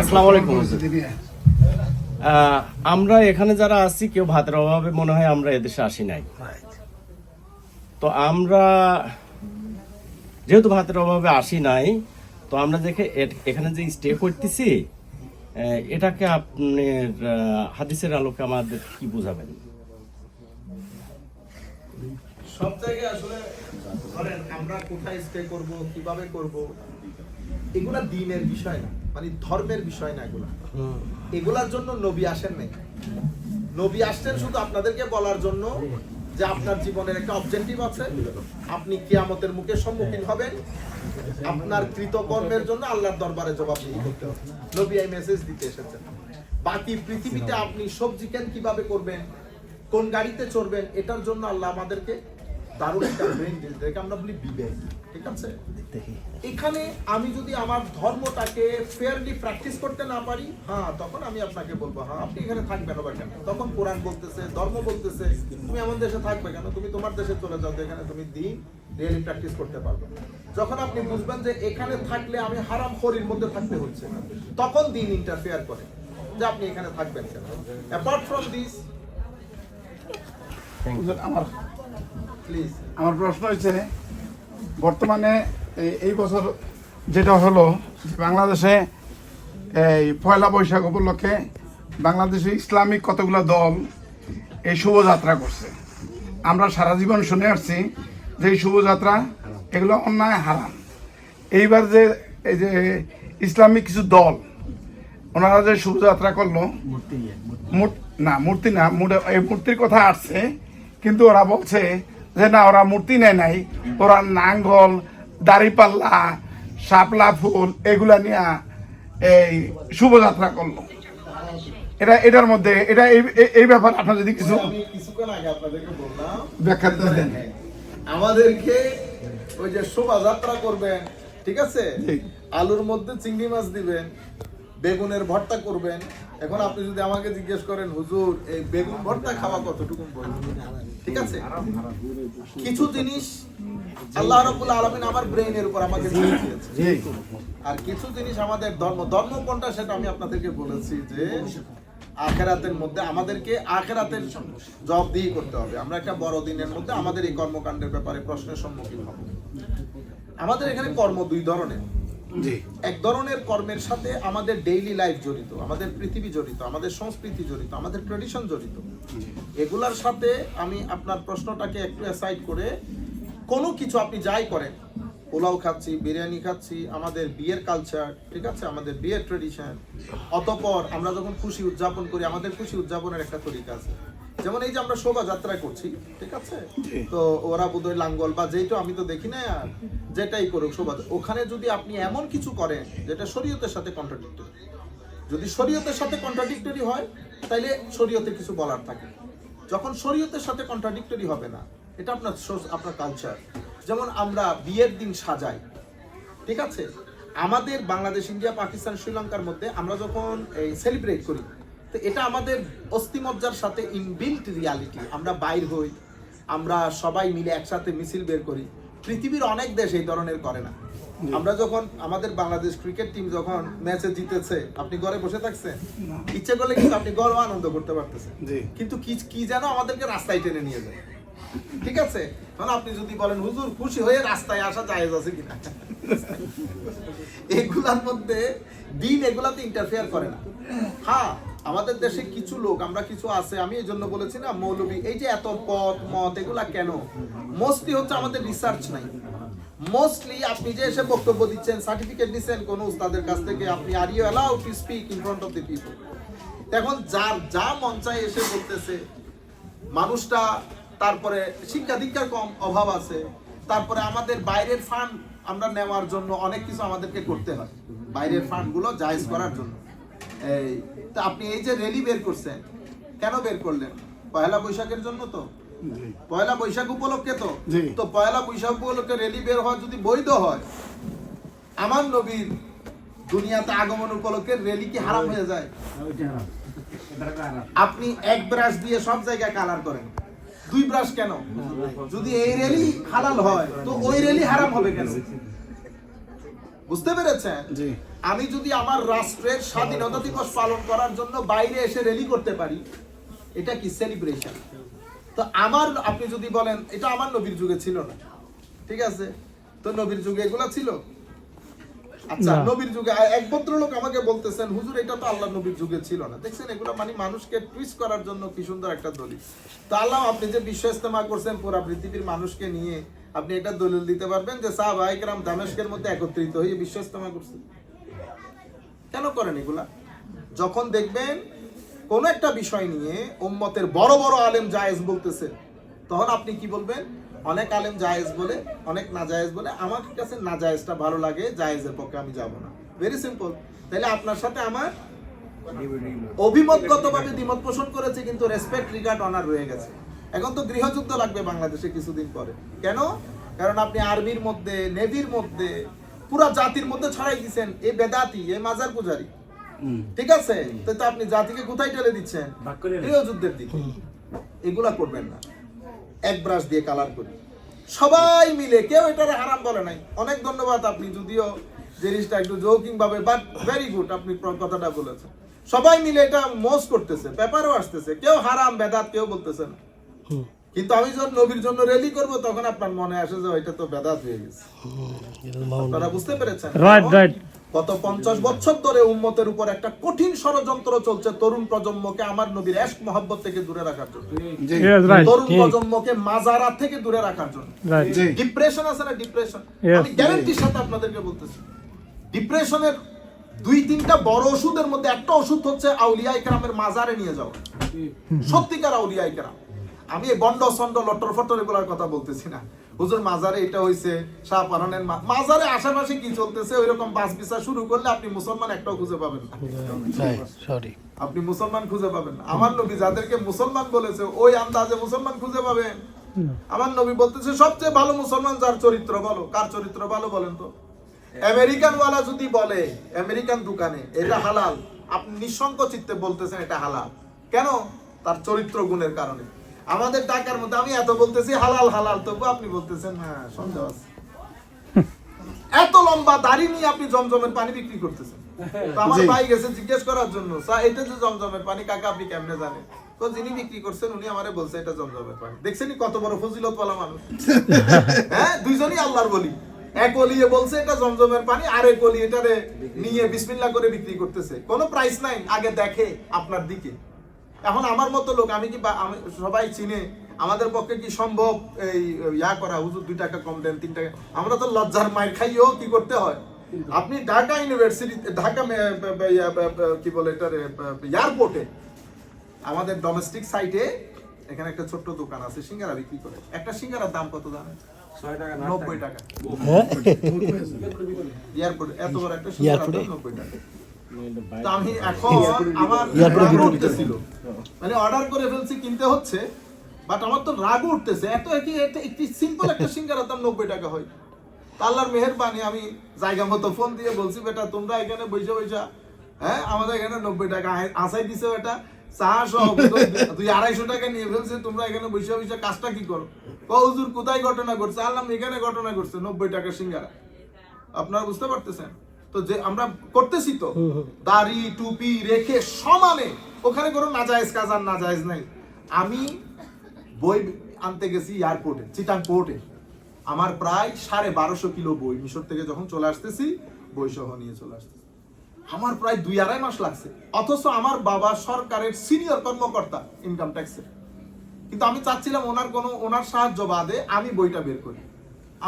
আসসালামু আলাইকুম আমরা এখানে যারা আছি কেউ ভাতের অভাবে মনে হয় আমরা এদেশে আসি নাই। তো আমরা যেহেতু ভাতের অভাবে আসি নাই তো আমরা দেখে এখানে যে স্টে করতেছি এটাকে আপনার হাদিসের আলোকে আমাদের কি বুঝাবেন? সব জায়গায় আসলে ধরেন আমরা কোথায় স্টে করব কীভাবে করব এগুলা দিনের বিষয় না মানে ধর্মের বিষয় না এগুলা। এগুলার জন্য নবী আসেন নাই। নবী আসছেন শুধু আপনাদেরকে বলার জন্য যে আপনার জীবনের একটা অবজেক্টিভ আছে। আপনি কিয়ামতের মুখে সম্মুখীন হবেন। আপনার কৃতকর্মের জন্য আল্লাহর দরবারে জবাবদিহি করতে হবে। নবী এই মেসেজ দিতে এসেছেন। বাকি পৃথিবীতে আপনি সবজি কেন কীভাবে করবেন? কোন গাড়িতে চড়বেন? এটার জন্য আল্লাহ আমাদেরকে দারুণ একটা ব্রেন দিয়েছে। আমরা বলি বিবেক। ঠিক আছে? এখানে আমি যদি আমার ধর্মটাকে ফেয়ারলি প্র্যাকটিস করতে না পারি হ্যাঁ তখন আমি আপনাকে বলব হ্যাঁ আপনি এখানে থাকবেন আবার কেন? তখন কোরআন বলতেছে ধর্ম বলতেছে তুমি এমন দেশে থাকবে কেন? তুমি তোমার দেশে চলে যাও এখানে তুমি দিন রিয়েলি প্র্যাকটিস করতে পারবে। যখন আপনি বুঝবেন যে এখানে থাকলে আমি হারাম খরির মধ্যে থাকতে হচ্ছে তখন দিন ইন্টারফেয়ার করে যে আপনি এখানে থাকবেন কেন? অ্যাপার্ট ফ্রম দিস আমার প্লিজ আমার প্রশ্ন হচ্ছে বর্তমানে এই- এই বছর যেটা হলো বাংলাদেশে এই পয়লা বৈশাখ উপলক্ষে বাংলাদেশে ইসলামিক কতগুলো দল এই শুভযাত্রা করছে। আমরা সারা জীবন শুনে আসছি যে এই শুভযাত্রা এগুলো অন্যায় হারাম। এইবার যে এই যে ইসলামিক কিছু দল ওনারা যে শুভযাত্রা করল মূর- না মূর্তি না এই মূর্তির কথা আসছে কিন্তু ওরা বলছে যে না ওরা মূর্তি নেয় নাই ওরা নাঙ্গল দাড়িপাল্লা শাপলা ফুল এগুলা নিয়ে এই শুভযাত্রা করল। এটা এটার মধ্যে এটা এই ব্যাপার আপনার যদি কিছু কিছুক্ষণ আগে আপনাদেরকে বললাম। ব্যাখ্যা দেন। আমাদেরকে ওই যে শোভাযাত্রা করবেন ঠিক আছে? আলুর মধ্যে চিংড়ি মাছ দিবেন। বেগুনের ভর্তা করবেন। এখন আপনি যদি আমাকে জিজ্ঞেস করেন হুজুর এই বেগুন ভর্তা খাওয়া কতটুকু ঠিক আছে? কিছু জিনিস আল্লাহ রাব্বুল আলামিন আমার ব্রেইনের উপর আমাকে দিয়ে আর কিছু জিনিস আমাদের ধর্ম ধর্ম কোনটা সেটা আমি আপনাদেরকে বলেছি যে আখেরাতের মধ্যে আমাদেরকে আখেরাতের জবাবদিহি করতে হবে। আমরা একটা বড় দিনের মধ্যে আমাদের এই কর্মকাণ্ডের ব্যাপারে প্রশ্নের সম্মুখীন হব। আমাদের এখানে কর্ম দুই ধরনের। এক ধরনের কর্মের সাথে আমাদের ডেইলি লাইফ জড়িত আমাদের পৃথিবী জড়িত আমাদের সংস্কৃতি জড়িত আমাদের ট্রেডিশন জড়িত। এগুলার সাথে আমি আপনার প্রশ্নটাকে একটু অ্যাসাইড করে কোনো কিছু আপনি যাই করেন পোলাও খাচ্ছি বিরিয়ানি খাচ্ছি আমাদের বিয়ের কালচার ঠিক আছে? আমাদের বিয়ের ট্রেডিশন অতপর আমরা যখন খুশি উদযাপন করি আমাদের খুশি উদযাপনের একটা তরিকা আছে। যেমন এই যে আমরা শোভাযাত্রা করছি ঠিক আছে? তো ওরা বোধহয় লাঙ্গল বা যেইটা আমি তো দেখি না যেটাই করুক শোভাযাত্রা ওখানে যদি আপনি এমন কিছু করেন যেটা শরীয়তের সাথে কন্ট্রাডিক্টরি যদি শরীয়তের সাথে কন্ট্রাডিক্টরি হয় তাইলে শরীয়তে কিছু বলার থাকে। যখন শরীয়তের সাথে কন্ট্রাডিক্টরি হবে না এটা আপনার আপনার কালচার যেমন আমরা বিয়ের দিন সাজাই ঠিক আছে? আমাদের বাংলাদেশ ইন্ডিয়া পাকিস্তান শ্রীলঙ্কার মধ্যে আমরা যখন এই সেলিব্রেট করি তো এটা আমাদের অস্থিমজ্জার সাথে ইনবিল্ট রিয়ালিটি আমরা বাইর হই আমরা সবাই মিলে একসাথে মিছিল বের করি। পৃথিবীর অনেক দেশ এই ধরনের করে না। আমরা যখন আমাদের বাংলাদেশ ক্রিকেট টিম যখন ম্যাচে জিতেছে আপনি ঘরে বসে থাকছেন ইচ্ছে করলে কিন্তু আপনি গর্ব আনন্দ করতে পারতেছেন। কিন্তু কি কি যেন আমাদেরকে রাস্তায় টেনে নিয়ে যায়। ঠিক আছে? তখন আপনি যদি বলেন হুজুর খুশি হয়ে রাস্তায় আসা জায়েজ আছে কিনা? এগুলার মধ্যে দিন এগুলাতে ইন্টারফেয়ার করে না। হ্যাঁ আমাদের দেশে কিছু লোক, আমরা কিছু আছে, আমি এই জন্য বলেছি না, মৌলবী, এই যে এত পথ, মত, এগুলা কেন? মোস্টলি হচ্ছে আমাদের রিসার্চ নাই। মোস্টলি আপনি যে এসে বক্তব্য দিচ্ছেন সার্টিফিকেট নিচ্ছেন কোন উস্তাদের কাছ থেকে আপনি are you allow to speak in front of the people এখন যার, যা মন চায় এসে বলতেছে, মানুষটা, তারপরে শিক্ষা দীক্ষার কম অভাব আছে, তারপরে আমাদের বাইরের ফান্ড আমরা নেওয়ার জন্য অনেক কিছু আমাদেরকে করতে হয়। বাইরের ফান্ডগুলো জায়েজ করার জন্য। এই তা আপনি এই যে রেলি বের করছেন কেন বের করলেন? পয়লা বৈশাখের জন্য তো? পয়লা বৈশাখ উপলক্ষে তো? তো পয়লা বৈশাখ উপলক্ষে রেলি বের হওয়া যদি বৈধ হয় আমার নবীর দুনিয়াতে আগমন উপলক্ষে রেলি কি হারাম হয়ে যায়? আপনি এক ব্রাশ দিয়ে সব জায়গায় কালার করেন। দুই ব্রাশ কেন? যদি এই রেলি হালাল হয় তো ওই রেলি হারাম হবে কেন? বুঝতে পেরেছেন? আমি যদি আমার রাষ্ট্রের স্বাধীনতা দিবস পালন করার জন্য বাইরে এসে র্যালি করতে পারি এটা কি সেলিব্রেশন তো আমার আপনি যদি বলেন এটা আমার নবীর যুগে ছিল না। ঠিক আছে? তো নবীর যুগে এগুলা ছিল? আচ্ছা নবীর যুগে এক ভদ্রলোক আমাকে বলতেছেন হুজুর এটা তো আল্লাহ নবীর যুগে ছিল না। দেখছেন এগুলো মানে মানুষকে টুইস্ট করার জন্য কি সুন্দর একটা দলিল। তো আল্লাহ আপনি যে বিশ্ব ইস্তেমা করছেন পুরা পৃথিবীর মানুষকে নিয়ে আপনি এটা দলিল দিতে পারবেন যে সাহাবাহিকরাম দামেশকের মধ্যে একত্রিত হয়ে বিশ্ব ইস্তেমা করছেন কেন করেন এগুলা? যখন দেখবেন কোন একটা বিষয় নিয়ে উম্মতের বড় বড় আলেম জায়েজ বলতেছে, তখন আপনি কি বলবেন? অনেক আলেম জায়েজ বলে, অনেক না জায়েজ বলে, আমার কাছে না জায়েজটা ভালো লাগে, জায়েজের পক্ষে আমি যাব না। ভেরি সিম্পল তাহলে আপনার সাথে আমার অভিমতগতভাবে দ্বিমত পোষণ করেছে, কিন্তু রেসপেক্ট রিগার্ড অনার রয়ে গেছে। এখন তো গৃহযুদ্ধ লাগবে বাংলাদেশে কিছুদিন পরে। কেন? কারণ আপনি আর্মির মধ্যে নেভির মধ্যে পুরা জাতির মধ্যে ছড়াই দিচ্ছেন এ বেদাতি এ মাজার পূজারি। ঠিক আছে? তো আপনি জাতিকে কোথায় ঠেলে দিচ্ছেন? গৃহযুদ্ধের দিকে। এগুলা করবেন না। এক ব্রাশ দিয়ে কালার করি। সবাই মিলে কেউ এটারে হারাম বলে নাই। অনেক ধন্যবাদ আপনি যদিও জিনিসটা একটু জোকিং ভাবে বাট ভেরি গুড আপনি কথাটা বলেছেন। সবাই মিলে এটা মোস করতেছে পেপারও আসতেছে। কেউ হারাম বেদাত কেউ বলতেছে না। কিন্তু আমি যখন নবীর জন্য রেলি করব তখন আপনার মনে আসে যে ওইটা তো বেদাত হয়ে গেছে। আপনারা বুঝতে পেরেছেন? কারণ right. গত পঞ্চাশ বছর ধরে উম্মতের উপর একটা কঠিন ষড়যন্ত্র চলছে তরুণ প্রজন্মকে আমার নবীর এশক মহব্বত থেকে দূরে রাখার জন্য. তরুণ প্রজন্মকে মাজারা থেকে দূরে রাখার জন্য। ডিপ্রেশন আছে না ডিপ্রেশন আমি গ্যারান্টির সাথে আপনাদেরকে বলতেছি। ডিপ্রেশনের দুই তিনটা বড় ওষুধের মধ্যে একটা ওষুধ হচ্ছে আউলিয়া ইকরামের মাজারে নিয়ে যাওয়া। সত্যিকার আউলিয়া ইকরাম আমি এই গন্ড সন্ড লটর ফটর এগুলোর কথা বলতেছি না। হুজুর মাজারে এটা হইছে শাহপারানের মা- মাজারে আশেপাশে কি চলতেছে ওইরকম বাস বিচার শুরু করলে আপনি মুসলমান একটাও খুঁজে পাবেন না। সরি আপনি মুসলমান খুঁজে পাবেন আমার নবী যাদেরকে মুসলমান বলেছে ওই আন্দাজে মুসলমান খুঁজে পাবেন। আমার নবী বলতেছে সবচেয়ে ভালো মুসলমান যার চরিত্র বলো কার চরিত্র ভালো বলেন তো? আমেরিকান ওয়ালা যদি বলে আমেরিকান দোকানে এটা হালাল আপনি নিঃসঙ্ক চিত্তে বলতেছেন এটা হালাল। কেন? তার চরিত্র গুণের কারণে। আমাদের টাকার মধ্যে আমি এত বলতেছি হালাল হালাল তবু আপনি বলতেছেন হ্যাঁ সন্দেহ আছে। এত লম্বা দাড়ি নিয়ে আপনি জমজমের পানি বিক্রি করতেছেন। তো আমার ভাই গেছে জিজ্ঞেস করার জন্য স্যার এটা যে জমজমের পানি কাকা আপনি কেমনে জানেন? তো যিনি বিক্রি করছেন উনি আমারে বলছে এটা জমজমের পানি। দেখছেনই কত বড় ফজিলত বলা মানুষ। হ্যাঁ দুইজনই আল্লাহর বলি। এক অলিয়ে বলছে এটা জমজমের পানি আর এক অলি এটারে নিয়ে বিসমিল্লাহ করে বিক্রি করতেছে। কোনো প্রাইস নাই আগে দেখে আপনার দিকে। এখন আমার মতো লোক আমি কি আমি সবাই চিনে আমাদের পক্ষে কি সম্ভব এই ইয়া করা? হুজুর দুই টাকা কম দেন তিন টাকা। আমরা তো লজ্জার মায়ের খাইও কি করতে হয়? আপনি ঢাকা ইউনিভার্সিটি ঢাকা কি বলে এটা এয়ারপোর্টে আমাদের ডোমেস্টিক সাইটে এখানে একটা ছোট্ট দোকান আছে সিঙ্গারা বিক্রি করে। একটা সিঙ্গারার দাম কত জানেন? নব্বই টাকা। এয়ারপোর্টে এত বড় একটা সিঙ্গারার দাম নব্বই টাকা। তো আমি এখন আমার উঠতেছিল মানে অর্ডার করে ফেলছি কিনতে হচ্ছে বাট আমার তো রাগ উঠতেছে। এত একই একটি সিম্পল একটা সিঙ্গারার দাম নব্বই টাকা হয়। আল্লাহর মেহেরবানি আমি জায়গা মতো ফোন দিয়ে বলছি বেটা তোমরা এখানে বৈশা বৈশা হ্যাঁ আমাদের এখানে নব্বই টাকা আসাই দিছে বেটা চা সহ তুই আড়াইশো টাকা নিয়ে ফেলছে তোমরা এখানে বৈশা বৈশা কাজটা কি করো? হুজুর কোথায় ঘটনা ঘটছে? আল্লাহ এখানে ঘটনা ঘটছে নব্বই টাকা সিঙ্গারা। আপনারা বুঝতে পারতেছেন? তো যে আমরা করতেছি তো দাড়ি টুপি রেখে সমানে ওখানে কোনো নাজায়েজ কাজ আর নাজায়েজ নাই। আমি বই আনতে গেছি এয়ারপোর্টে চিটাং পোর্টে আমার প্রায় সাড়ে বারোশো কিলো বই মিশর থেকে যখন চলে আসতেছি বই সহ নিয়ে চলে আসতেছি। আমার প্রায় দুই আড়াই মাস লাগছে। অথচ আমার বাবা সরকারের সিনিয়র কর্মকর্তা ইনকাম ট্যাক্সের কিন্তু আমি চাচ্ছিলাম ওনার কোনো, ওনার সাহায্য বাদে আমি বইটা বের করি।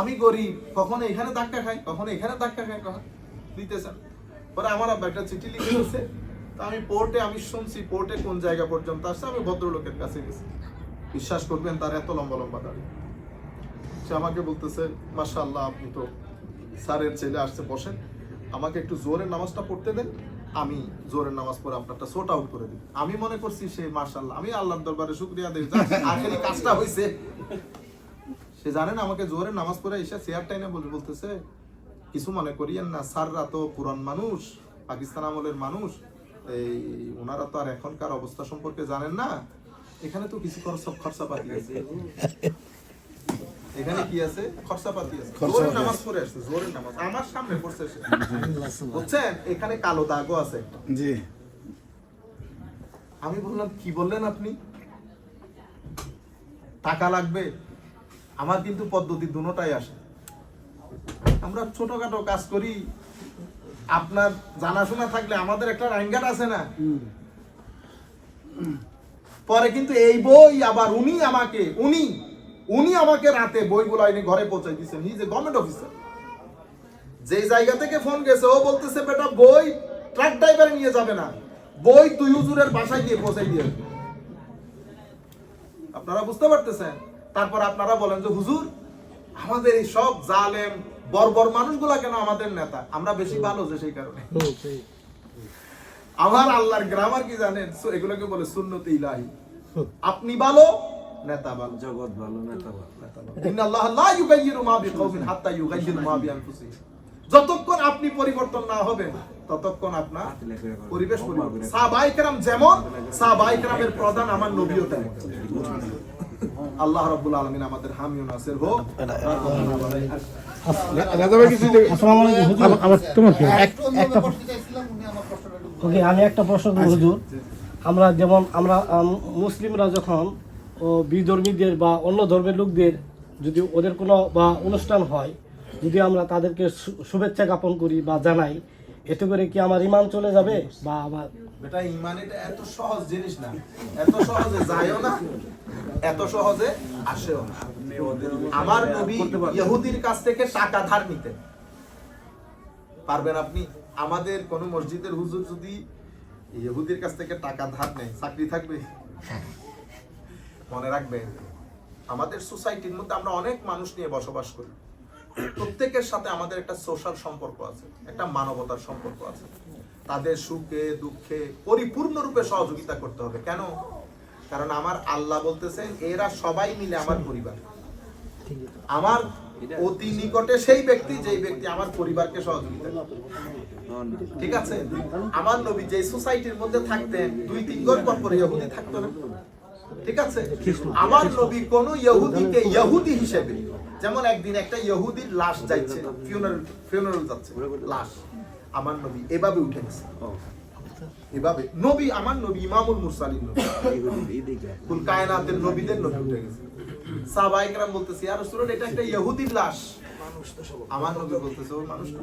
আমি গরিব, কখনো এখানে ধাক্কা খাই, কখনো এখানে ধাক্কা খাই, কখন দিতেছেন পরে আমার আব্বা একটা চিঠি লিখে তো আমি পোর্টে আমি শুনছি পোর্টে কোন জায়গা পর্যন্ত আসছে? আমি ভদ্রলোকের কাছে গেছি। বিশ্বাস করবেন তার এত লম্বা লম্বা দাড়ি। সে আমাকে বলতেছে মাশাআল্লাহ আপনি তো স্যারের ছেলে আসছে বসেন। আমাকে একটু জোরের নামাজটা পড়তে দেন। আমি জোরের নামাজ পড়ে আপনারটা সোট আউট করে দিই। আমি মনে করছি সে মাশাআল্লাহ আমি আল্লাহর দরবারে শুক্রিয়া যাক, আখেরি কাজটা হয়েছে সে জানেন আমাকে জোরের নামাজ পড়ে এসে চেয়ার টাইনে বলে বলতেছে কিছু মনে করিয়েন না স্যাররা তো পুরান মানুষ পাকিস্তান আমলের মানুষ। এই ওনারা তো আর এখনকার অবস্থা সম্পর্কে জানেন না। এখানে তো কিছু খরচাপাতি আছে। এখানে কি আছে? খরচাপাতি আছে। জোরে নামাজ পড়ে আসছে জোরে নামাজ। আমার সামনে পড়ছে বুঝছেন? এখানে কালো দাগও আছে জি। আমি বললাম কি বললেন আপনি? টাকা লাগবে। আমার কিন্তু পদ্ধতি দুটোটাই আসে। আমরা ছোটখাটো কাজ করি আপনার জানাশোনা থাকলে আমাদের একটা রাইনগাট আছে না? পরে কিন্তু এই বই আবার উনি আমাকে উনি উনি আমাকে রাতে বইগুলো এনে ঘরে পৌঁছাই দিচ্ছেন হি যে গভর্নমেন্ট অফিসার যে জায়গা থেকে ফোন গেছে ও বলতেছে বেটা বই ট্রাক ড্রাইভার নিয়ে যাবে না। বই তুই হুজুরের বাসায় গিয়ে পৌঁছাই দিয়ে আপনারা বুঝতে পারতেছেন? তারপর আপনারা বলেন যে হুজুর আমাদের এই সব জালেম বর্বর মানুষগুলা কেন আমাদের নেতা? আমরা বেশি ভালো যে সেই কারণে। আমার আল্লাহর গ্রামার কি জানেন? এগুলোকে বলে সুন্নতি ইলাহি। আপনি ভালো নেতা ভালো। জগৎ ভালো নেতা ভালো। ইন্নাল্লাহ লা ইউগাইয়িরু মা বিকওমিন হাত্তা ইউগাইয়িরু মা বিআনফুসিহিম। যতক্ষণ আপনি পরিবর্তন না হবেন ততক্ষণ আপনার পরিবেশ পরিবর্তন। সাহাবায়ে কেরাম যেমন সাহাবায়ে কেরামের প্রধান আমার নবীও তেমন। আল্লাহ রাব্বুল আলামিন আমাদের হামি ও নাসির হোক। আমি একটা প্রশ্ন করব হুজুর। আমরা যেমন আমরা মুসলিমরা যখন ও বিধর্মীদের বা অন্য ধর্মের লোকদের যদি ওদের কোনো বা অনুষ্ঠান হয় যদি আমরা তাদেরকে শুভেচ্ছা জ্ঞাপন করি বা জানাই এতে করে কি আমার ইমান চলে যাবে? বা আমার বেটা ইমান এটা এত সহজ জিনিস না। এত সহজে যায়ও না এত সহজে আসেও না। আমার নবী ইহুদির কাছ থেকে টাকা ধার নিতেন। পারবেন আপনি? আমাদের কোন মসজিদের হুজুর যদি ইহুদির কাছ থেকে টাকা ধার নেয় চাকরি থাকবে? মনে রাখবেন আমাদের সোসাইটির মধ্যে আমরা অনেক মানুষ নিয়ে বসবাস করি। প্রত্যেকের সাথে আমাদের একটা সোশ্যাল সম্পর্ক আছে একটা মানবতার সম্পর্ক আছে। তাদের সুখে দুঃখে পরিপূর্ণরূপে সহযোগিতা করতে হবে। কেন? কারণ আমার আল্লাহ বলতেছেন এরা সবাই মিলে আমার পরিবার। আমার অতি নিকটে সেই ব্যক্তি যেই ব্যক্তি আমার পরিবারকে সহযোগিতা ঠিক আছে? আমার নবী যে সোসাইটির মধ্যে থাকতেন দুই তিন ঘর পর পর ইহুদি থাকতো না। ঠিক আছে। আমার নবী কোন ইহুদিকে ইহুদি হিসেবে যেমন একদিন একটা ইহুদির লাশ যাচ্ছে ফিউনারাল ফিউনারাল যাচ্ছে লাশ। আমার নবী এভাবে উঠে গেছে। এভাবে। নবী আমার নবী ইমামুল মুরসালিন নবী। কুল কায়নাতের নবীদের নবী উঠে গেছে। সাহাবায়ে কেরাম বলতেছে ইয়া রাসূলুল্লাহ এটা একটা ইহুদির লাশ। আমার নবী বলতেছে ও মানুষ না?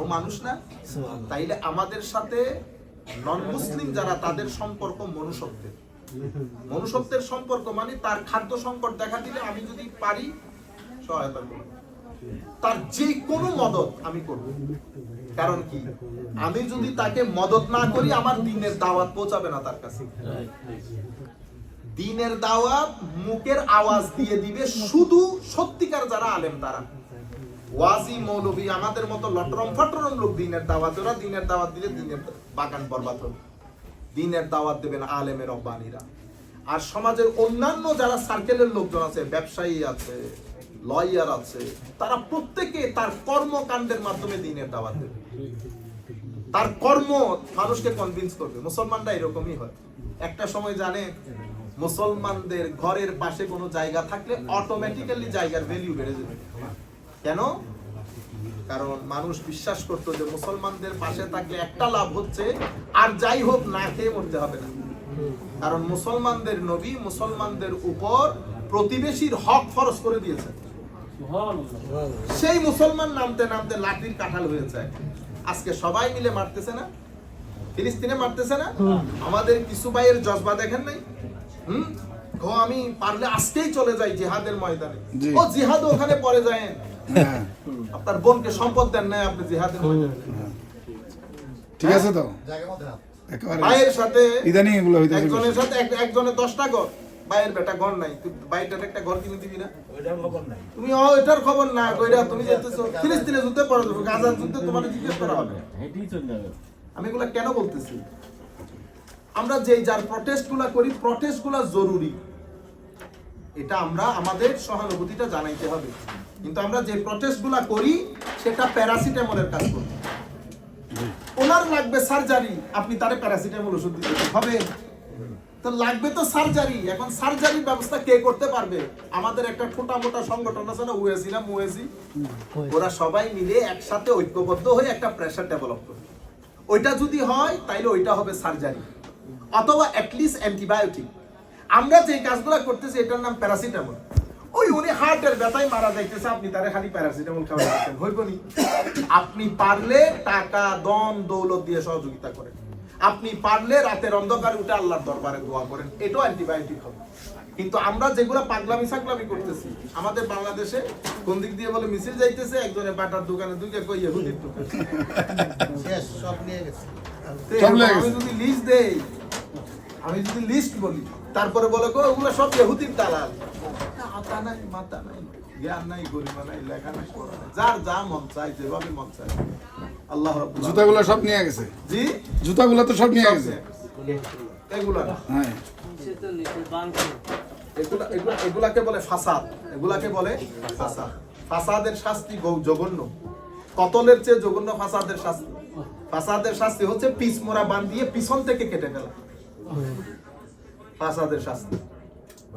ও মানুষ না? তাইলে আমাদের সাথে নন মুসলিম যারা তাদের সম্পর্ক মনুষ্যত্বের। মনুষ্যত্বের সম্পর্ক মানে তার খাদ্য সংকট দেখা দিলে আমি যদি পারি, সহায়তা করব। তার যে কোনো মদত আমি করব। কারণ কি? আমি যদি তাকে মদত না করি, আমার দিনের দাওয়াত পৌঁছাবে না তার কাছে। দিনের দাওয়াত মুখের আওয়াজ দিয়ে দিবে, শুধু সত্যিকার যারা আলেম তারা। ওয়াজি মৌলবী আমাদের মতো লটরম ফটরম লোক দিনের দাওয়াত, ওরা দিনের দাওয়াত দিলে দিনের বাগান বরবাদ হবে। দিনের দাওয়াত দেবেন আলেমের রব্বানীরা আর সমাজের অন্যান্য যারা সার্কেলের লোকজন আছে, ব্যবসায়ী আছে লয়ার আছে, তারা প্রত্যেকে তার কর্মকাণ্ডের মাধ্যমে দিনের দাওয়াত দেবে। তার কর্ম মানুষকে কনভিন্স করবে। মুসলমানরা এরকমই হয়। একটা সময় জানে, মুসলমানদের ঘরের পাশে কোনো জায়গা থাকলে অটোমেটিক্যালি জায়গার ভ্যালু বেড়ে যাবে। কেন? কারণ মানুষ বিশ্বাস করতো যে মুসলমানদের পাশে থাকলে একটা লাভ হচ্ছে আর যাই হোক না খেয়ে মরতে হবে না। কারণ মুসলমানদের নবী মুসলমানদের উপর প্রতিবেশীর হক ফরজ করে দিয়েছেন সেই মুসলমান নামতে নামতে লাঠির কাঁঠাল হয়েছে। আজকে সবাই মিলে মারতেছে না? ফিলিস্তিনে মারতেছে না? আমাদের কিছু ভাইয়ের জজবা দেখেন নাই? হুম? আমি পারলে আজকেই চলে যাই জিহাদের ময়দানে। ও জিহাদ ওখানে পরে যায়। হ্যাঁ। আপনার বোনকে সম্পদ দেন নাই আপনি জিহাদের ঠিক আছে তো? ভাইয়ের সাথে ইদানিং এগুলো হইতেছে একজনের সাথে এক- একজনের দশটা ঘর। ভাইয়ের বেটা ঘর নাই। তুই ভাইটার একটা ঘর কিনে দিবি না? তুমি ও এটার খবর না কইরা তুমি যেতেছো। ফিলিস্তিনে যুদ্ধে পড়ে যাবে গাজার যুদ্ধে তোমার জিজ্ঞেস করা হবে। আমি এগুলা কেন বলতেছি? আমরা যে যার প্রটেস্টগুলা করি প্রটেস্টগুলা জরুরি। এটা আমরা আমাদের সহানুভূতিটা জানাইতে হবে। কিন্তু আমরা যে প্রটেস্টগুলা করি সেটা প্যারাসিটামলের কাজ করি ওনার লাগবে সার্জারি আপনি তারে প্যারাসিটামল ওষুধ দিতে হবে। তো লাগবে তো সার্জারি এখন সার্জারির ব্যবস্থা কে করতে পারবে? আমাদের একটা ছোটা মোটা সংগঠন আছে না ওয়েসি না মুয়েসি? ওরা সবাই মিলে একসাথে ঐক্যবদ্ধ হয়ে একটা প্রেসার ডেভেলপ করে ওইটা যদি হয় তাইলে ওইটা হবে সার্জারি অথবা অ্যাটলিস্ট অ্যান্টিবায়োটিক আমরা যে কাজগুলো করতেছি এটার নাম প্যারাসিটামল উনি হার্টের ব্যথায় মারা যাইতেছে আপনি তারে খালি প্যারাসিটামল খাওয়াচ্ছেন হইব নি। আপনি পারলে টাকা দম দৌলত দিয়ে সহযোগিতা করেন। আপনি পারলে রাতের অন্ধকারে উঠে আল্লাহর দরবারে দোয়া করেন এটাও অ্যান্টিবায়োটিক হবে। কিন্তু আমরা যেগুলো পাগলামি সাগলামি করতেছি আমাদের বাংলাদেশে কোন দিক দিয়ে বলে মিছিল যাইতেছে একজনে বাটার দোকানে দুইকে কই ইহুদির দোকান সব লেগে আমি যদি লিস্ট দেই আমি যদি লিস্ট বলি তারপরে বলে গো ওগুলো সব ইহুদির দালাল। মাথা নাই মাথা নাই। জ্ঞান নাই গরিমা নাই লেখা নাই পড়া নাই। যার যা মন চাই যেভাবে মন চাই আল্লাহ জুতাগুলো সব নিয়ে গেছে? জি? জুতাগুলো তো সব নিয়ে গেছে? এগুলা হ্যাঁ এগুলা এগুলা এগুলাকে বলে ফাসাদ। এগুলাকে বলে ফাসাদ। ফাসাদের শাস্তি জঘন্য। কতলের চেয়ে জঘন্য ফাসাদের শাস্তি? ফাসাদের শাস্তি হচ্ছে পিস মোড়া বান দিয়ে পিছন থেকে কেটে ফেলা। ফাসাদের শাস্তি।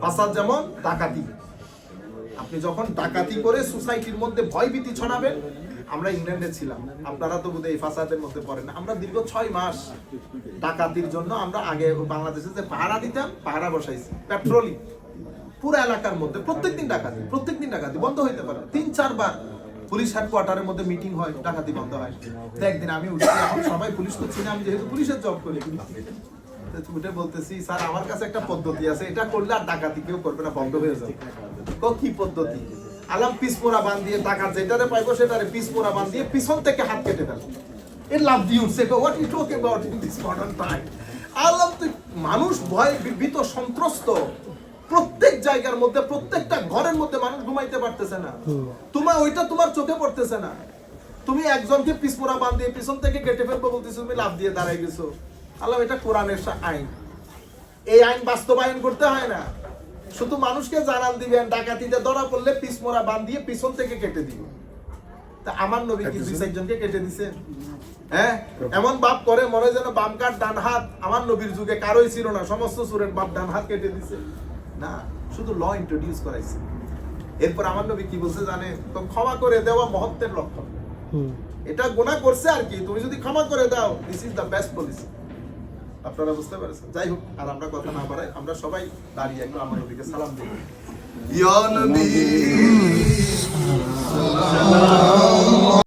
ফাসাদ যেমন ডাকাতি। আপনি যখন ডাকাতি করে সোসাইটির মধ্যে ভয়ভীতি ছড়াবেন, আমরা ইংল্যান্ডে ছিলাম। আপনারা তো বোধহয় এই ফাসাদের মধ্যে পড়েন আমরা দীর্ঘ ছয় মাস ডাকাতির জন্য আমরা আগে বাংলাদেশে যে পাহারা দিতাম, পাহারা বসাইছি। পেট্রোলিং। পুরো এলাকার মধ্যে প্রত্যেকদিন ডাকাতি প্রত্যেকদিন ডাকাতি বন্ধ হইতে পারে। তিন চারবার পুলিশ হেডকোয়ার্টারের মধ্যে মিটিং হয়, ডাকাতি বন্ধ হয়। তো একদিন আমি উঠি এখন সবাই পুলিশ তো চিনি, আমি যেহেতু পুলিশের জব করি। উঠে বলতেছি, স্যার, আমার কাছে একটা পদ্ধতি আছে। এটা করলে আর ডাকাতি কেউ করবে না, বন্ধ হয়ে যাবে। কি পদ্ধতি। আলাম পিসমোড়া বান দিয়ে টাকা যেটারে পাইবো সেটারে পিসমোড়া বান দিয়ে পিছন থেকে হাত কেটে ফেলে। এর লাভ দিয়ে উঠছে what you talk about in this modern time Allah তুই মানুষ ভয় ভীত সন্ত্রস্ত। প্রত্যেক জায়গার মধ্যে প্রত্যেকটা ঘরের মধ্যে মানুষ ঘুমাইতে পারতেছে না। তোমার ওইটা তোমার চোখে পড়তেছে না। তুমি একজনকে পিসমোড়া বান দিয়ে পিছন থেকে কেটে ফেলব বলতেছো তুমি লাভ দিয়ে দাঁড়াই গেছো। আল্লাহ এটা কোরআনের আইন। এই আইন বাস্তবায়ন করতে হয় না। শুধু মানুষকে জানান দিবেন ডাকাতিতে ধরা পড়লে পিসমোড়া বান দিয়ে পিছন থেকে কেটে দিবে। তা আমার নবী কি দুই চারজনকে কেটে দিছে? হ্যাঁ? এমন বাপ করে মনে যেন বাম কাঠ ডান হাত। আমার নবীর যুগে কারোই ছিল না সমস্ত সুরের বাপ ডান হাত কেটে দিছে। না শুধু ল ইন্ট্রোডিউস করাইছে। এরপর আমার নবী কি বলছে জানে? তো ক্ষমা করে দেওয়া মহত্বের লক্ষণ। এটা গোনা করছে আর কি। তুমি যদি ক্ষমা করে দাও this is the best policy আপনারা বুঝতে পেরেছেন। যাই হোক, আর আমরা কথা না বাড়াই, আমরা সবাই দাঁড়িয়ে একটু আমার নবীকে সালাম দিই। ইয়া নবী।